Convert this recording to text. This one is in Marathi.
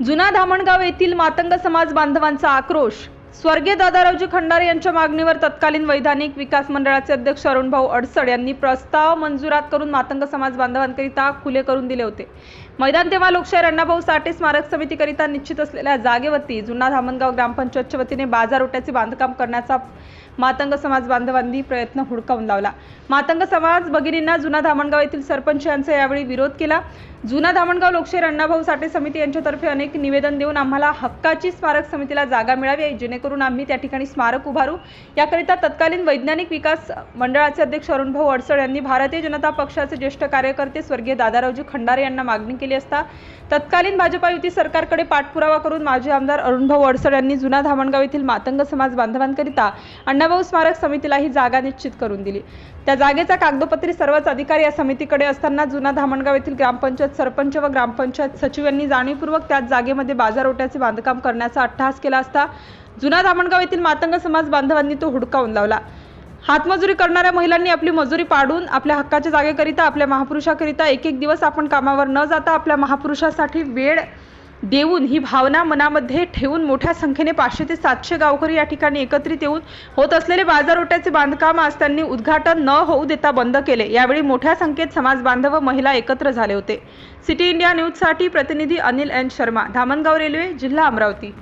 जुना धामणगाव येथील मातंग समाज बांधवांचा आक्रोश. स्वर्गीय दादारावजी खंडारे यांच्या मागणीवर तत्कालीन वैधानिक विकास मंडळाचे अध्यक्ष अरुणभाऊ अडसड यांनी प्रस्ताव मंजुरात करून मातंग समाज बांधवांकरिता खुले करून दिले होते. मैदान तेव्हा लोकशाहीर अण्णाभाऊ साठे स्मारक समितीकरिता निश्चित असलेल्या जागेवरती जुना धामणगाव ग्रामपंचायतच्या वतीने बाजारोट्याचे बांधकाम करण्याचा मातंग समाज बांधवांनी प्रयत्न हुडकावून लावला. मातंग समाज भगिनींना जुना धामणगाव येथील सरपंच यांचा यावेळी विरोध केला. जुना धामणगाव लोकशाहीर अण्णाभाऊ साठे समिती यांच्यातर्फे अनेक निवेदन देऊन आम्हाला हक्काची स्मारक समितीला जागा मिळावी जेणेकरून आम्ही त्या ठिकाणी स्मारक उभारू. याकरिता तत्कालीन वैज्ञानिक विकास मंडळाचे अध्यक्ष अरुणभाऊ अडसळ यांनी भारतीय जनता पक्षाचे ज्येष्ठ कार्यकर्ते स्वर्गीय दादारावजी खंडारे यांना मागणी केली. असता. तत्कालीन भाजपा युती सरकारकडे पाठपुरावा करून माजी आमदार अरुणभाऊ अडसड यांनी जुना धामणगाव येथील मातंग समाज बांधवांकरिता अण्णाभाऊ स्मारक समितीला ही जागा निश्चित करून दिली. त्या जागेचा कागदोपत्री सर्वच अधिकारी या समितीकडे असताना जुना धामणगाव येथील ग्रामपंचायत सरपंच व ग्रामपंचायत सचिव यांनी जाणीवपूर्वक त्याच जागेमध्ये बाजारोट्याचे बांधकाम करण्याचा अट्टहास केला असता जुना धामणगाव येथील मातंग समाज बांधवांनी तो हुडकावून लावला. हातमजुरी करणाऱ्या महिलांनी आपली मजुरी पाडून आपल्या हक्काच्या जागेकरिता आपल्या महापुरुषाकरिता एक एक दिवस आपण कामावर न जाता आपल्या महापुरुषासाठी वेळ देऊन ही भावना मनामध्ये ठेवून मोठ्या संख्येने पाचशे ते सातशे गावकरी या ठिकाणी एकत्रित येऊन होत असलेले बाजारोट्याचे बांधकाम आज त्यांनी उद्घाटन न होऊ देता बंद केले. यावेळी मोठ्या संख्येत समाज बांधव व महिला एकत्र झाले होते. सिटी इंडिया न्यूजसाठी प्रतिनिधी अनिल एन. शर्मा धामणगाव रेल्वे जिल्हा अमरावती.